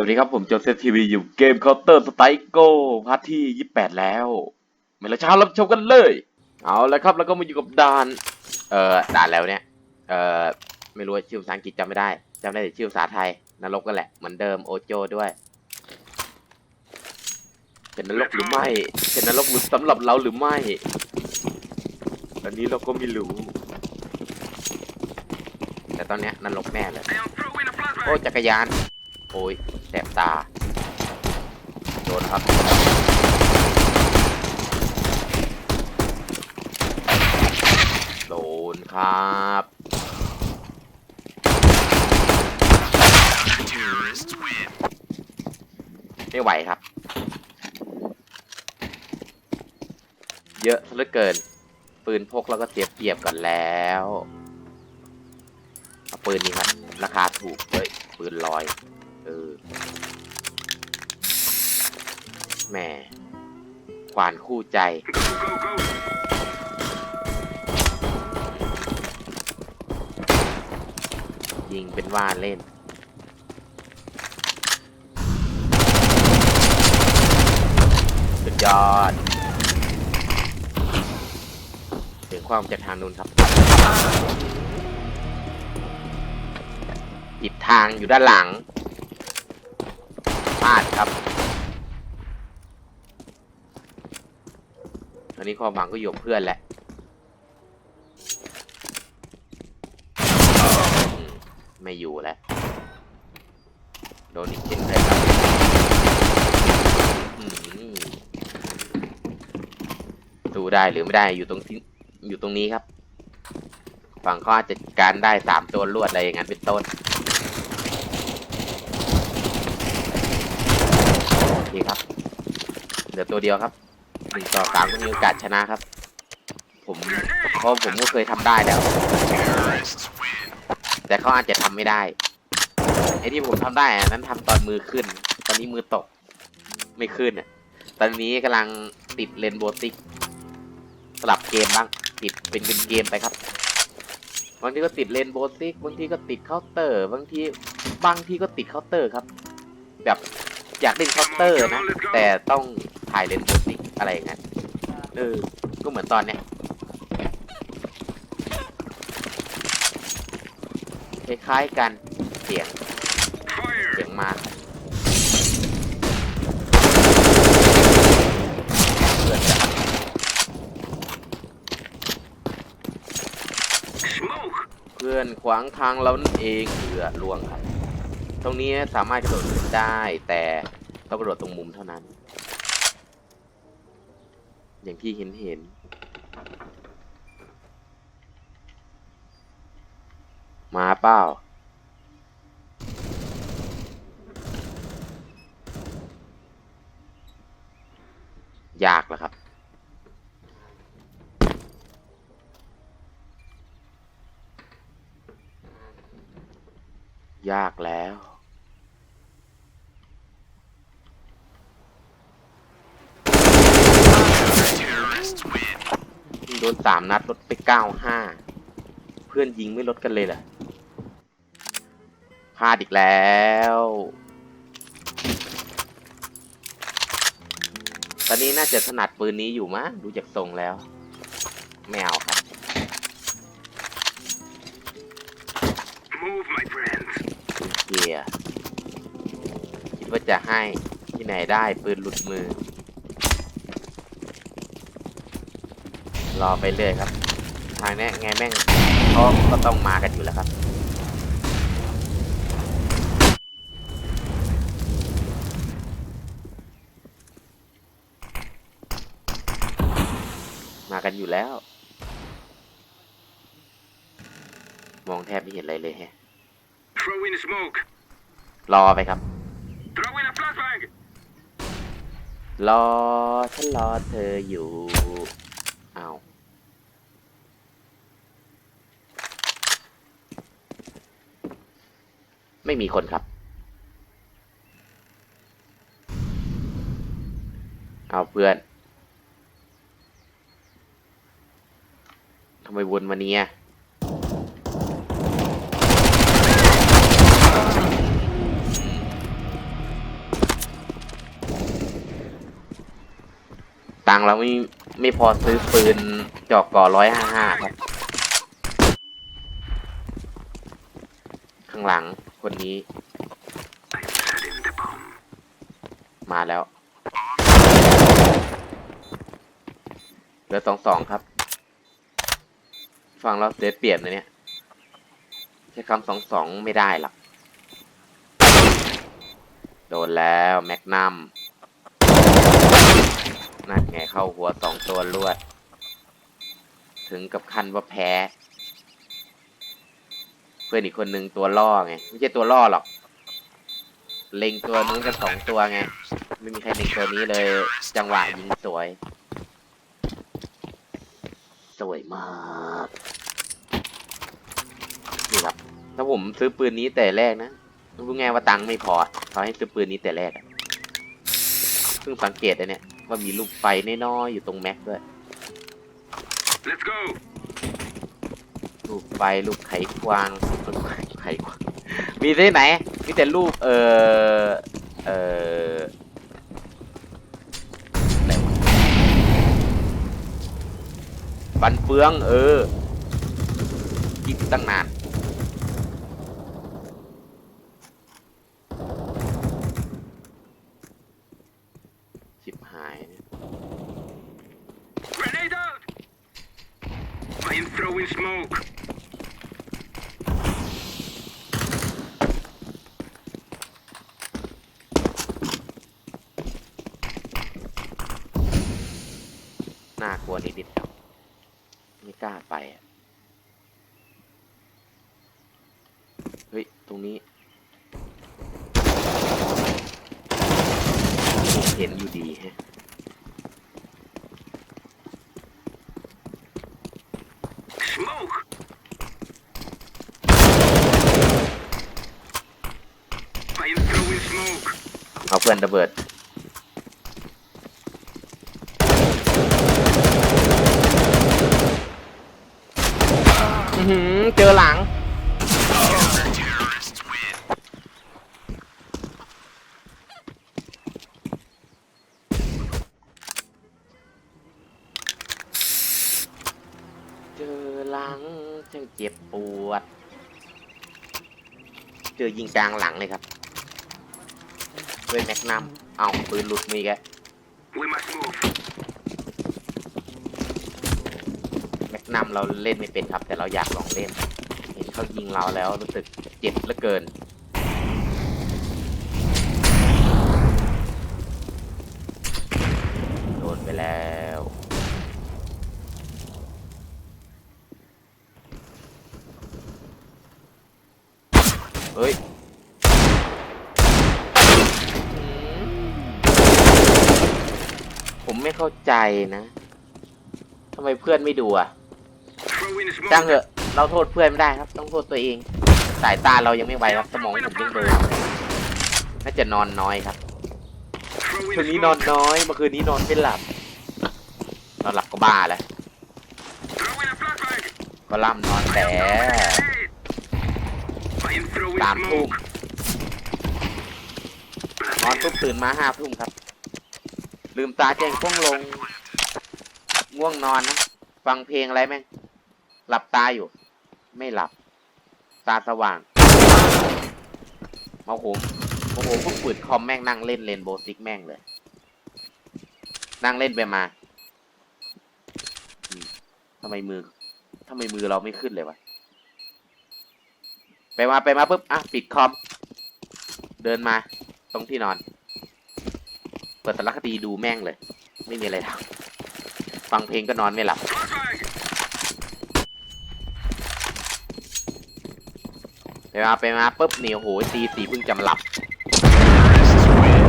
สวัสดีครับผมโจเซฟทีวีอยู่เกม Counter Strike Go พาร์ทที่ 28 แล้วไม่ละช้ารับชมกันเลย เอาแล้วครับแล้วก็มาอยู่กับด่าน เอ่อด่านแล้วเนี่ย เอ่อไม่รู้ชื่อภาษาอังกฤษจำไม่ได้จำได้แต่ชื่อภาษาไทยนรกกันแหละเหมือนเดิมโอโจด้วยเป็นนรกหรือไม่เป็นนรกหรือสำหรับเราหรือไม่อันนี้เราก็ไม่รู้แต่ตอนเนี้ยนรกแน่เลยโอ้จักรยานโอ้ย แสบตา โดนครับ โดนครับไม่ไหวครับ เยอะซะเหลือเกิน ปืนพกแล้วก็เสียเปรียบกันแล้วเอาปืนนี้ครับ ราคาถูกเฮ้ยปืนลอย เออแหม่ขวานคู่ใจ ยิงเป็นว่าเล่น สุดยอดเสียงความจากทางนู้นครับผิดทางอยู่ด้านหลัง พลาดครับตอนนี้ความหวังก็อยู่กับเพื่อนแหละไม่อยู่แล้ว โดนอีกเช่นเคยครับดูได้หรือไม่ได้อยู่ตรงที่อยู่ตรงนี้ครับ ฝั่งเขาอาจจะจัดการได้สามตัวรวดอะไรอย่างนั้นเป็นต้น เคครับ เหลือตัวเดียวครับหนึ่งต่อสามก็มีโอกาสชนะครับ ผมเพราะผมก็เคยทำได้แล้ว แต่เขาอาจจะทำไม่ได้ไอ้ที่ผมทำได้อันนั้นทำตอนมือขึ้น ตอนนี้มือตก ไม่ขึ้นอะ ตอนนี้กำลังติดเลนโบติกสลับเกมบ้างติดเป็นเป็นเกมไปครับบางทีก็ติดเลนโบติกบางทีก็ติดเคาน์เตอร์ บางทีบางทีก็ติดเคาน์เตอร์ครับ แบบ อยากเล่นเคาน์เตอร์นะ แต่ต้องถ่ายเลนโบติกอะไรอย่างเงี้ยเออ ก็เหมือนตอนเนี้ยคล้ายๆกันเสียงเสียงมาเพื่อนจะเพื่อนขวางทางเรานั่นเองเหือล่วงครับ ตรงนี้สามารถกระโดดขึ้นได้ แต่ต้องกระโดดตรงมุมเท่านั้น อย่างที่เห็นเห็น มาเปล่า ยากแล้วครับ ยากแล้ว โด นสามนัดลดไปเก้าห้าเพื่อนยิงไม่ลดกันเลยเหรอพลาดอีกแล้วตอนนี้น่าจะถนัดปืนนี้อยู่มั้งดูจากทรงแล้ว ไม่เอาครับ Move, my friend. เกียคิดว่าจะให้ที่ไหนได้ปืนหลุดมือ รอไปเรื่อยครับ ทางเนี้ยไงแม่งเขาก็ต้องมากันอยู่แล้วครับ มากันอยู่แล้ว มองแทบไม่เห็นอะไรเลยแฮะ Throw in smoke. รอไปครับ Throw in a flashbang. รอฉันรอเธออยู่ ไม่มีคนครับ เอาเพื่อนทำไมวนมาเนี่ยตังเราไม่ไม่พอซื้อปืนจอกก่อร้อยห้าห้าครับ ข้างหลัง คนนี้ มาแล้วเหลือสองสองครับ ฟังเราเสียเปรียบนะเนี่ย ใช้คำสองสองไม่ได้หรอก โดนแล้วแมกนัมนั่นไงเข้าหัวสองตัวรวด ถึงกับขั้นว่าแพ้ เพื่อนอีกคนนึงตัวล่อไง ไม่ใช่ตัวล่อหรอก เล็งตัวนู้นกันสองตัวไง ไม่มีใครเล็งตัวนี้เลย จังหวะยิงสวย สวยมากนี่ครับ ถ้าผมซื้อปืนนี้แต่แรกนะรู้ไงว่าตังค์ไม่พอเขาให้ซื้อปืนนี้แต่แรกอะเพิ่งสังเกตนะเนี่ย ว่ามีลูกไฟน้อยๆอยู่ตรงแม็กด้วย Let's go. รูปไฟรูปไขควาง รูปไขควางมีที่ไหน มีแต่รูป เออเอออะไรวะฟันเฟือง เออคิดตั้งนาน ชิบหาย Grenade out. I am throwing smoke. น่ากลัวนิดๆครับไม่กล้าไปอะ เฮ้ย ตรงนี้เห็นอยู่ดีฮะ Smoke. I am throwing smoke. เอาเพื่อนระเบิดอื้อหือเจอหลัง เจอหลังจังเจ็บปวด เจอยิงกลางหลังเลยครับ ด้วยแม็กนัมเอาปืนหลุดมีแกแม็กนัมเราเล่นไม่เป็นครับ แต่เราอยากลองเล่น เห็นเขายิงเราแล้วรู้สึกเจ็บเหลือเกินโดนไปแล้วเฮ้ย ผมไม่ เข้าใจนะทำไมเพื่อนไม่ดูอะ Throwing smoke. จ้างเหอะ เราโทษเพื่อนไม่ได้ครับ ต้องโทษตัวเอง สายตาเรายังไม่ไวครับ สมองผมยังเบลอน่าจะนอนน้อยครับ Throwing คืนนี้นอน smoke. น้อย เมื่อคืนนี้นอนไม่หลับ นอนหลับก็บ้าแล้ว Throwing a flashbang. ก็ล่ำนอนแต่ Grenade. I am throwing สามทุ่ม smoke. นอนทุ่มตื่นมาห้าทุ่มครับ ลืมตาแจ้งก้องลง ง่วงนอนนะ ฟังเพลงอะไรแม่ง หลับตาอยู่ ไม่หลับ ตาสว่างมาโหมโอ้โหพวกปืดคอมแม่งนั่งเล่นเลนโบซิกแม่งเลย นั่งเล่นไปมาทำไมมือทำไมมือเราไม่ขึ้นเลยวะ ไปมาไปมาปุ๊บ อะ ปิดคอม เดินมา ตรงที่นอน เปิดสารคดีดูแม่งเลย ไม่มีอะไรทำฟังเพลงก็นอนไม่หลับ ไปมาไปมาปุ๊บนี่โอ้โหตีสี่เพิ่งจำหลับ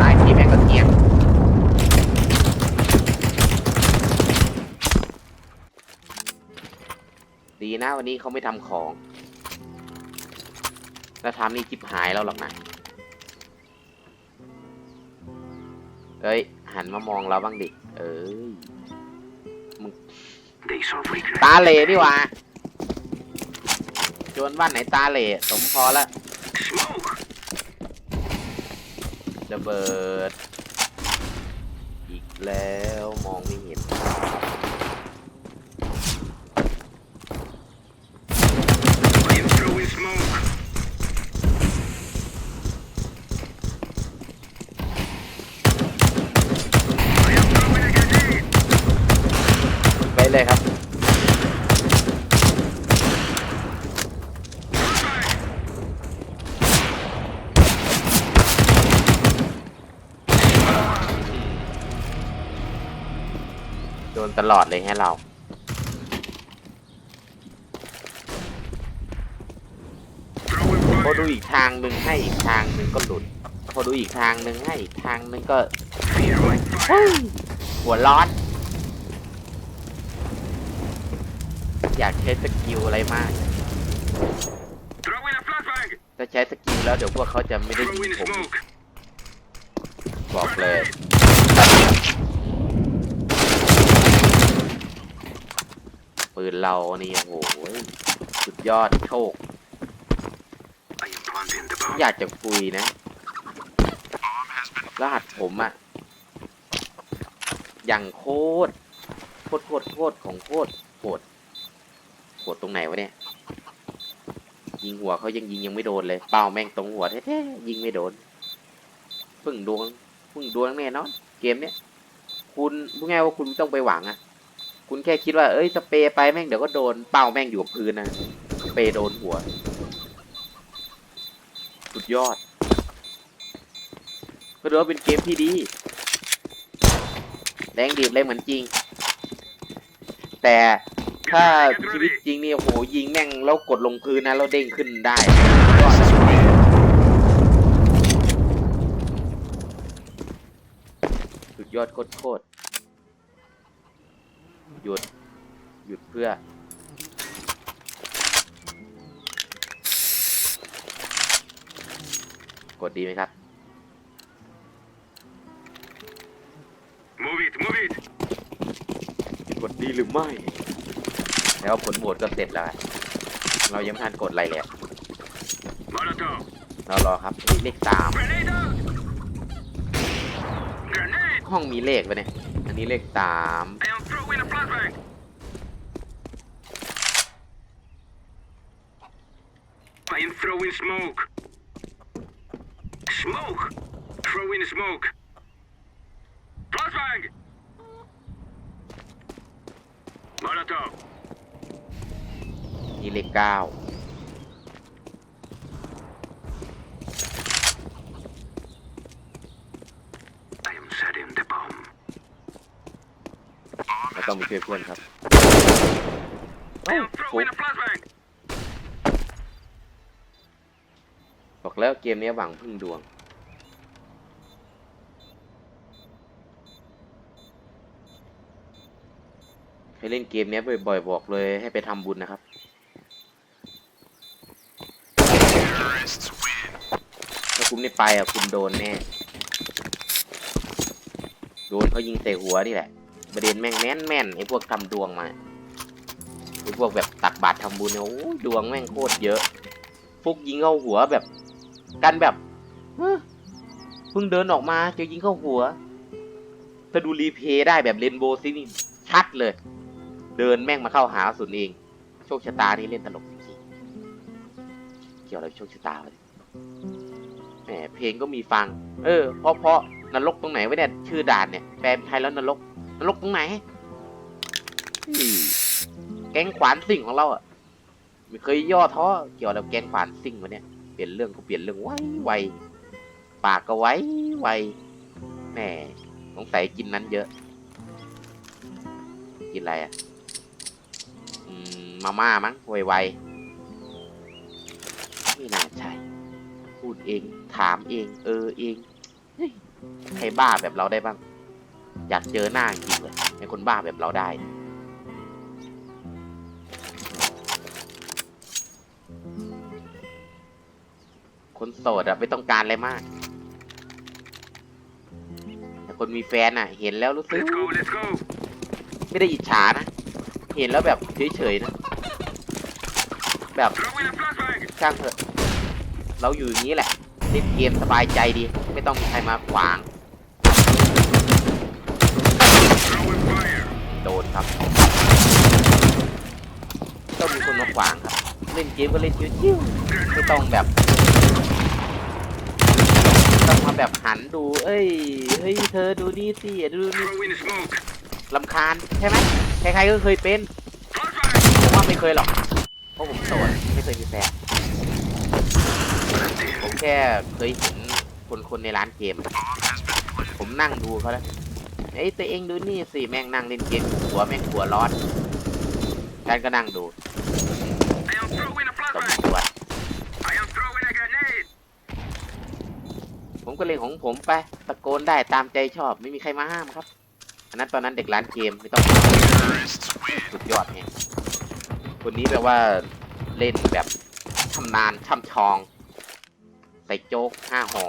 นายทีแม่งก็เกียงดีนะวันนี้เขาไม่ทำของถ้าทำนี่จิบหายแล้วหรอกนะ เอ้ย หันมามองเราบ้างดิ เอ้ย Days of regret. ตาเหล่ดีหว่าจนบ้านไหนตาเหล่สมพอแล้ว Smoke. ระเบิด อีกแล้วมองไม่ เลยครับ โดนตลอดเลยให้เรา พอดูอีกทางหนึ่งให้อีกทางหนึ่งก็หลุด พอดูอีกทางหนึ่งให้อีกทางหนึ่งก็หัวร้อน อยากใช้สกิลอะไรมาก ถ้าใช้สกิลแล้วเดี๋ยวพวกเขาจะไม่ได้ยิงผม บอกเลยปืนเรานี่โอ้โหสุดยอดโชค อยากจะคุยนะรหัสผมอะอย่างโคตรโคตรโคตรโคตรของโคตรโหดโห ดตรงไหนวะเนี่ย ยิงหัวเขายังยิงยังไม่โดนเลย เป้าแม่งตรงหัวแท้ๆยิงไม่โดนพึ่งดวงพึ่งดวงแน่นอน เกมเนี้ยคุณพูดง่ายว่าคุณต้องไปหวังอะคุณแค่คิดว่าเอ้ยสเปรย์ไปแม่งเดี๋ยวก็โดนเป้าแม่งอยู่กับพื้นนะสเปรย์โดนหัว สุดยอดก็ถือว่าเป็นเกมที่ดีแรงดีบเลยเหมือนจริง แต่ ถ้าชีวิตจริงนี่โอ้โหยิงแม่งแล้วกดลงพื้นนะแล้วเด้งขึ้นได้ยอดสุดยอดโคตรโคตรหยุดหยุดเพื่อ กดดีไหมครับ Move it, move it. กดดีหรือไม่ แล้วผลโหวตก็เสร็จแล้ว เรายังไม่ทันกดอะไรเลยเรารอครับนี่เลขสามห้องมีเลขไปะเนี่ย อันนี้เลขสาม I am throwing a flashbang. นี่เลขเก้า I am setting the bomb. เราต้องไปช่วยเพื่อนครับ I am ฟุก throwing a flashbang. บอกแล้วเกมนี้หวังพึ่งดวงให้เล่นเกมนี้บ่อยๆบอกเลยให้ไปทำบุญนะครับ ถ้าคุณไม่ไปอะคุณโดนแน่ โดนเขายิงใส่หัวนี่แหละ ประเด็นแม่งแม่นแม่นไอ้พวกทำดวงมาไอ้พวกแบบตักบาตรทำบุญเนี่ยโอ้ดวงแม่งโคตรเยอะ ฟุกยิงเข้าหัวแบบ กันแบบเพิ่งเดินออกมาเจอยิงเข้าหัว ถ้าดูรีเพย์ได้แบบเรนโบว์ซินี่ชัดเลย เดินแม่งมาเข้าหาสุนเอง โชคชะตานี่เล่นตลกจริงๆเกี่ยวอะไรโชคชะตาเนี่ย มเพลงก็มีฟัง เออ เพราะเพราะนรกตรงไหนไว้เนี่ยชื่อด่านเนี่ยแปลเป็นไทยแล้วนรกนรกตรงไหนแกงขวานสิ่งของเราอะไม่เคยย่อท้อเกี่ยวกับแกงขวานซิ่งวะเนี่ยเปลี่ยนเรื่องก็เปลี่ยนเรื่องไวไวปากก็ไวไวแหมสงสัยกินนั้นเยอะ กินอะไรอะมมาม่ามั้งไวไว พูดเอง ถามเอง เออเองเฮ้ยใครบ้าแบบเราได้บ้าง อยากเจอหน้าจริงเลยไอ้คนบ้าแบบเราได้ คนโสดอะไม่ต้องการอะไรมาก แต่คนมีแฟนอะเห็นแล้วรู้สึก Let's go, let's go. ไม่ได้อิจฉานะ เห็นแล้วแบบเฉยๆนะ แบบ Throwing a flashbang. ช่างเถอะ เราอยู่อย่างนี้แหละเล่นเกมสบายใจดี ไม่ต้องมีใครมาขวาง โดนครับต้องมีคนมาขวางครับ เล่นเกมก็เล่นชิวๆไม่ต้องแบบต้องมาแบบหันดู เอ้ย เฮ้ย เธอดูนี่สิ ดูนี่ลำคาญใช่ไหมใครๆก็เคยเป็นผมว่าไม่เคยหรอก เพราะผมโสดไม่เคยมีแฟน ผมแค่เคยเห็นคนคนๆในร้านเกม ผมนั่งดูเขาแล้วในเอ้ยตัวเองดูนี่สิแม่งนั่งเล่นเกมหัวแม่งหัวร้อนฉันก็นั่งดูสมควรผมก็เล่นของผมไปตะโกนได้ตามใจชอบไม่มีใครมาห้ามครับอันนั้นตอนนั้นเด็กร้านเกมไม่ต้องสุดยอดไงคนนี้แปลว่าเล่นแบบชำนาญช่ำชอง ใส่โจ๊กห้าห่อ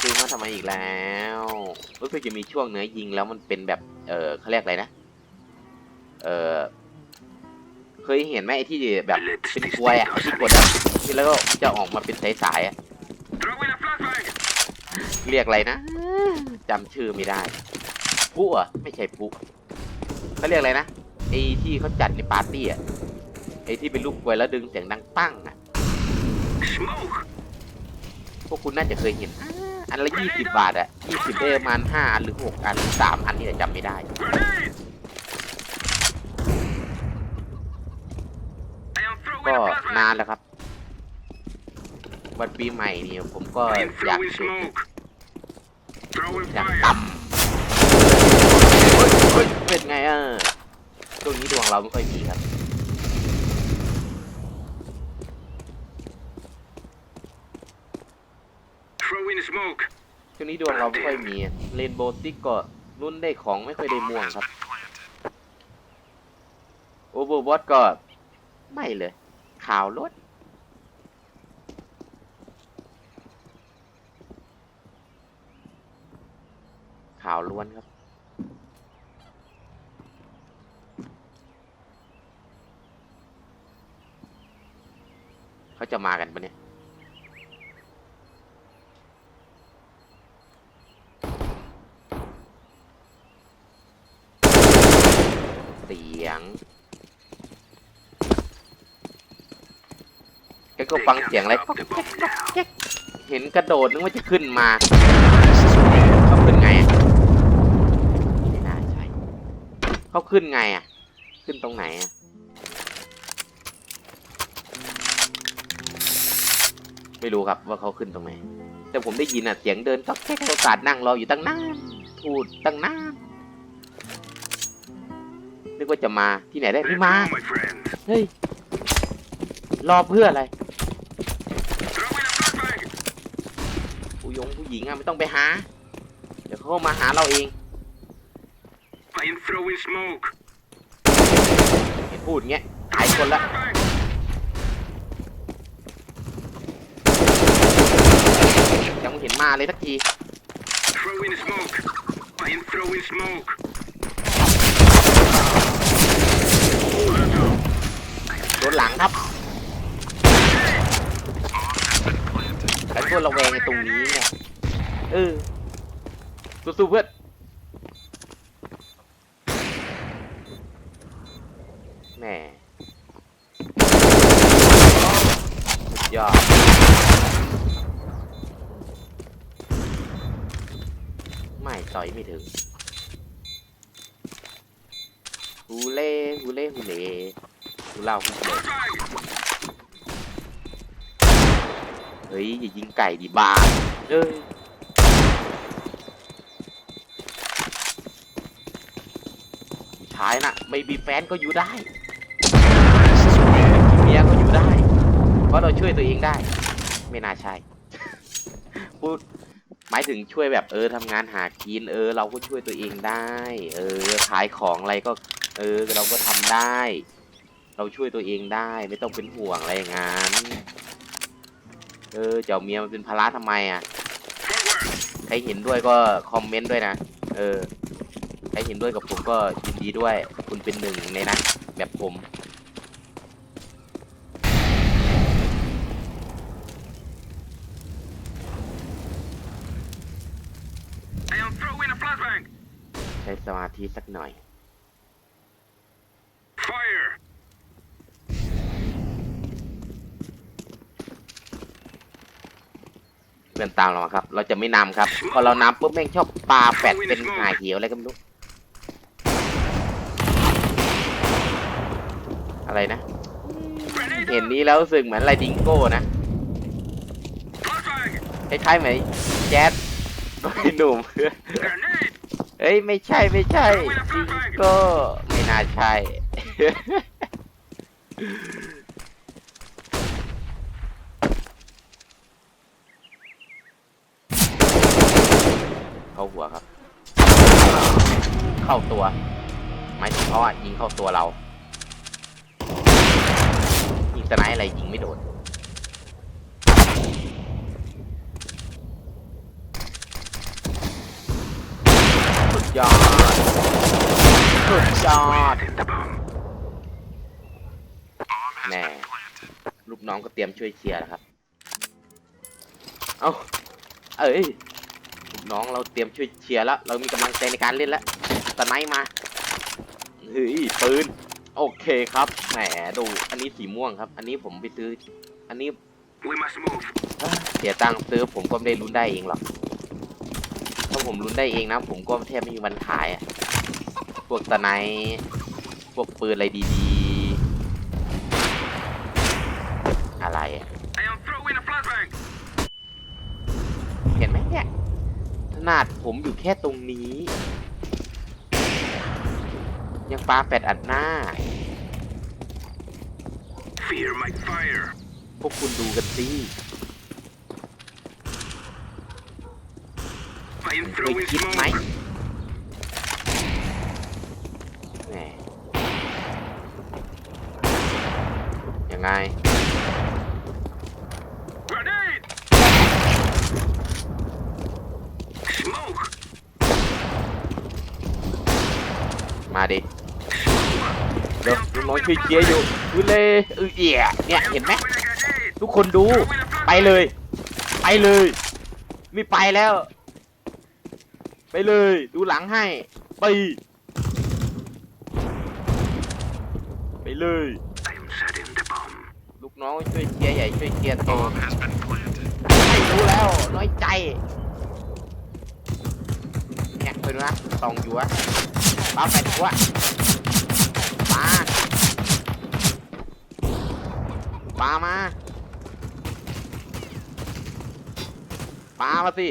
ซื้อมาทำไมอีกแล้วรู้สึกจะมีช่วงเนื้อยิงแล้วมันเป็นแบบ เออเขาเรียกอะไรนะ เออเคยเห็นไหมไอ้ที่แบบเป็นกลวยอะที่กดแล้วที่แล้วก็จะออกมาเป็นสายๆอะเรียกอะไรนะจำชื่อไม่ได้ผู้อะไม่ใช่ผู้เขาเรียกอะไรนะไอ้ที่เขาจัดในปาร์ตี้อะ ไอ้ที่เป็นลูกกลวยแล้วดึงเสียงดังปั้งอะ พวกคุณน่าจะเคยเห็น อันละยี่สิบบาทอะยี่สิบได้ประมาณห้าอันหรือหกอันหรือสามอันนี่แหละจำไม่ได้ ก็นานแล้วครับ วันปีใหม่นี่ผมก็อยากฉุดอย่างต่ำเฮ้ยเป็นไงเออช่วงนี้ดวงเราไม่ค่อยมีครับ Throwing smoke. ช่วงนี้ดวงเราไม่ค่อยมีเลนโบติกก็รุ่นได้ของไม่ค่อยได้ม่วงครับโอเวอร์วอตก็ไม่เลยข่าวลดข่าวล้วนครับเขาจะมากันปะเนี่ย เสี ยงแกก็ฟังเสียงอะไรก็เห็นกระโดดนึกว่าจะขึ้นมาเขาขึ้นไงอะไม่น่าใช่เขาขึ้นไงอะ ขึ้นตรงไหนอะไม่รู้ครับว่าเขาขึ้นตรงไหนแต่ผมได้ยินอะเสียงเดินก็แก๊กโอกาสนั่งรออยู่ตั้งนานพูดตั้งนาน นึกว่าจะมาที่ไหนได้ Let's ไม่มาเฮ้ยรอเพื่ออะไรผู้ยงผู้หญิงอะไม่ต้องไปหา เดี๋ยวเขามาหาเราเองเห็นพูดอย่างเงี้ยหายคนละยังไม่เห็นมาเลยสักที Throwing smoke. I am throwing smoke. โดนหลังครับไอ้พวกระแวงในตรงนี้เนี่ยเออสู้ๆเพื่อนแหม่สุดยอดไม่ต่อยไม่ถึงฮูเล่ฮูเล่ฮูเลู่เล่าฮูเล่ Flashbang. เฮ้ยอย่ายิงไก่ดิบาเอ้ยผู้ชายน่ะ ไม่มีแฟนก็อยู่ได้มีเมียก็อยู่ได้ เพราะเราช่วยตัวเองได้ ไม่น่าใช่พูดหมายถึงช่วยแบบเออทำงานหากินเออ เราก็ช่วยตัวเองได้ เออขายของอะไรก็ เออเราก็ทำได้ เราช่วยตัวเองได้ไม่ต้องเป็นห่วงอะไรอย่างนั้นเออเจ้าเมียมันเป็นภาระทำไมอะใครเห็นด้วยก็คอมเมนต์ด้วยนะเออใครเห็นด้วยกับผมก็ยินดีด้วย คุณเป็นหนึ่งในนั้นแบบผมใช้สมาธิสักหน่อย Fire. เพื่อนตามเรามาครับ เราจะไม่นำครับ พอเรานำปุ๊บแม่งชอบปลาแปดเป็นหาเหี่ยวอะไรก็ไม่รู้ อะไรนะ เห็นนี้แล้วรู้สึกเหมือนไรดิงโก้นะ คล้ายๆเหมือนแจ๊สไอ้หนุ่มเอ้ยไม่ใช่ไม่ใช่จิงโก็ไม่น่าใช่ เข้าหัวครับ เข้าตัวหมายถึงเขาอะยิงเข้าตัวเรายิงสไนป์อะไรยิงไม่โดนสุดยอดสุดยอดแน่ลูกน้องก็เตรียมช่วยเชียร์แล้วครับ เอาเอ้ย น้องเราเตรียมช่วยเชียร์แล้ว เรามีกำลังใจในการเล่นแล้วสไนมาเฮ้ยปืนโอเคครับแหมดูอันนี้สีม่วงครับ อันนี้ผมไปซื้อ อันนี้เสียตังค์ซื้อผมก็ไม่ได้ลุ้นได้เองหรอกถ้าผมลุ้นได้เองนะ ผมก็แทบไม่มีวันขายอะพวกตะไนพวกปืนอะไรดีๆ อะไรอะเห็นไหมเนี่ย นาดผมอยู่แค่ตรงนี้ ยังปาแปดอัดหน้า Fear my fire. พวกคุณดูกันสิ I am เคย throwing คิดไหม smoke. แหมยังไง Grenade! Smoke! มาดิ เดี๋ยวลูกน้อง ช่วยเชียร์อยู่ดูเลยเออเอี่ยเนี่ยเห็นไหมทุกคนดู ไปเลย ไปเลย ไม่ไปแล้ว ไปเลย ดูหลังให้ ไป ไปเลยลูกน้องช่วยเชียร์ใหญ่ช่วยเชียร์โตไม่รู้แล้ว น้อยใจเนี่ยไปดูนะตองอยู่วะป้าแปดหัว ปามาปามาสิ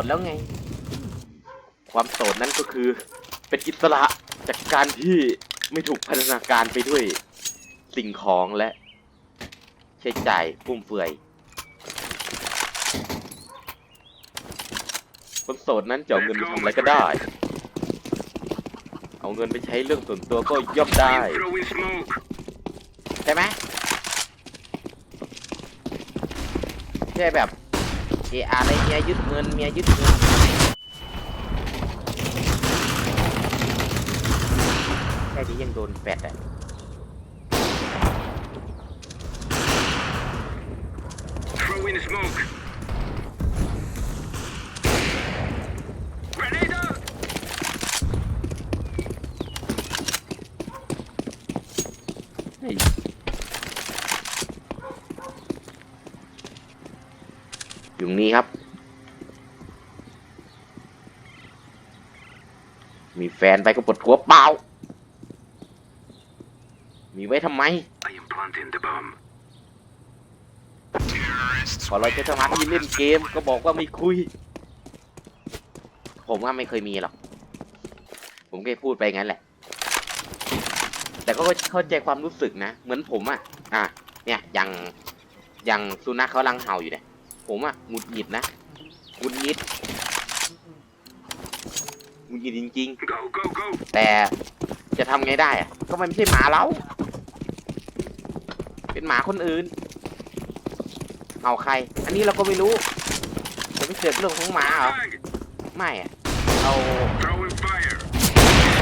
ดแล้วไง ความโสดนั้นก็คือ เป็นอิสระจากการที่ไม่ถูกพันธนาการไปด้วยสิ่งของและ ใช้จ่ายฟุ่มเฟือยคนโสดนั้นจะเอาเงินไปทำอะไรก็ได้ เอาเงินไปใช้เรื่องส่วนตัวก็ย่อมได้ I am throwing smoke. ใช่ไหมใช่แบบ เออะไรเมียยึดเงินเมียยึดเงินแค่นี้ยังโดนแฟดอะ Throwing smoke. Grenade out! เฮ้ย อยู่นี่ครับ มีแฟนไปก็ปวดหัวเปล่า มีไว้ทำไม I am planting the bomb. พอเราจะสมาธิเล่นเกมก็บอกว่าไม่คุย ผมว่าไม่เคยมีหรอก ผมแค่พูดไปงั้นแหละ แต่ก็เข้าใจความรู้สึกนะ เหมือนผมอะอะ เนี่ย อย่าง อย่างสุนัขเขาลังเห่าอยู่เนี่ย ผมอะหงุดหงิดนะหงุดหงิดหงุดหงิดจริง Go, go, go! ๆ แต่จะทำไงได้อะก็มันไม่ใช่หมาเรา เป็นหมาคนอื่นเห่าใคร อันนี้เราก็ไม่รู้จะไม่เกิดเรื่องของหมาเหรอ Flashbang! ไม่อะเรา Throwing fire.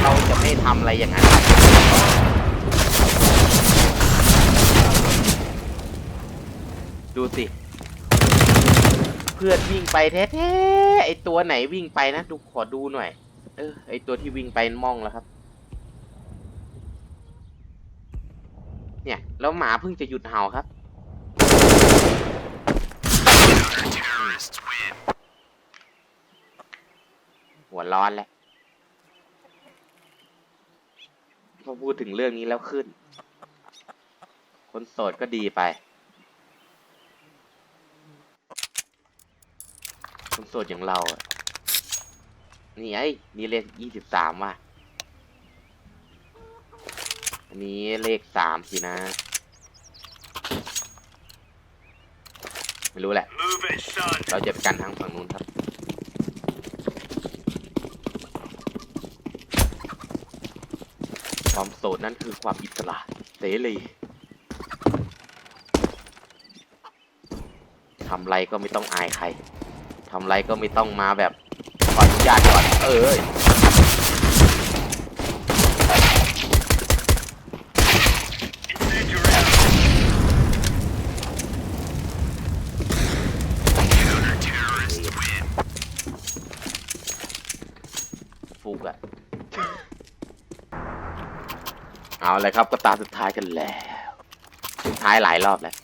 เราจะไม่ทำอะไรอย่างนั้น ดูสิเพื่อนวิ่งไปแท้ๆไอตัวไหนวิ่งไปนะดูขอดูหน่อย เออไอตัวที่วิ่งไปมองแล้วครับ เนี่ย แล้วหมาเพิ่งจะหยุดเห่าครับ หัวร้อนแล้วพอพูดถึงเรื่องนี้แล้วขึ้น คนโสดก็ดีไป คนโสดอย่างเราอะนี่ไอ้นี่เลขยี่สิบสามว่ะ อันนี้เลขสามสินะ ไม่รู้แหละ เราจะไปกันทางฝั่งนู้นครับความโสดนั่นคือความอิสระเสรีทำไรก็ไม่ต้องอายใคร ทำไรก็ไม่ต้องมาแบบขออนุญาตก่อนเอ้ย Incendiary out. Counter-terrorists win. ฟุกอะเอาเลยครับก็ตาสุดท้ายกันแล้ว สุดท้ายหลายรอบแล้ว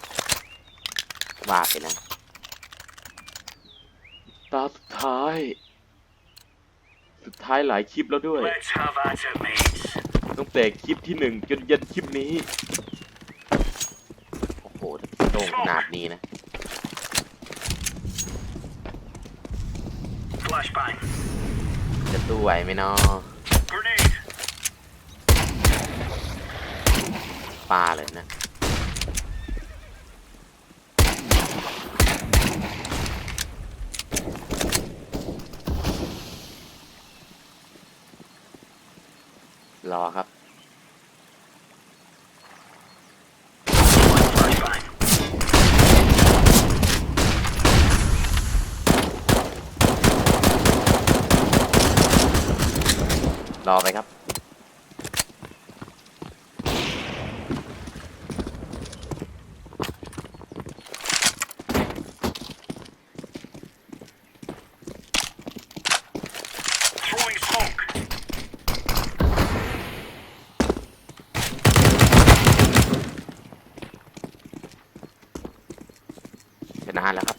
ว่าไปนะ ตาสุดท้าย สุดท้ายหลายคลิปแล้วด้วย Let's have at it, mates. ตั้งแต่คลิปที่หนึ่งจนยันคลิปนี้ โอ้โหโด่งขนาดนี้นะ Flashbang. จะสู้ไหวไหมเนาะ Grenade. ปาเลยนะ รอครับ Flashbang. ร อไปครับ Throwing smoke. ชนะแล้วครับ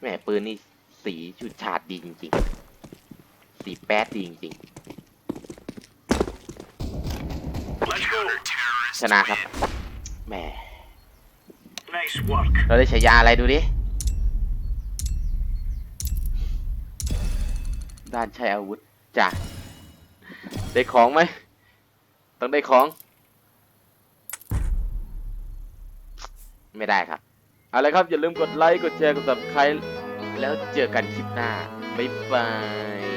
แหมปืนนี่สีชุ ดฉาดดีจริงๆ สีแป๊ดดีจริง Let's go. ๆชนะครับ แหม Nice work. เราได้ฉายาอะไรดูดิ ด้านใช้อาวุธจ้ะได้ของไหม ต้องได้ของ ไม่ได้ครับ เอาละครับ อย่าลืมกดไลค์ กดแชร์ กด subscribe แล้วเจอกันคลิปหน้า บ๊ายบาย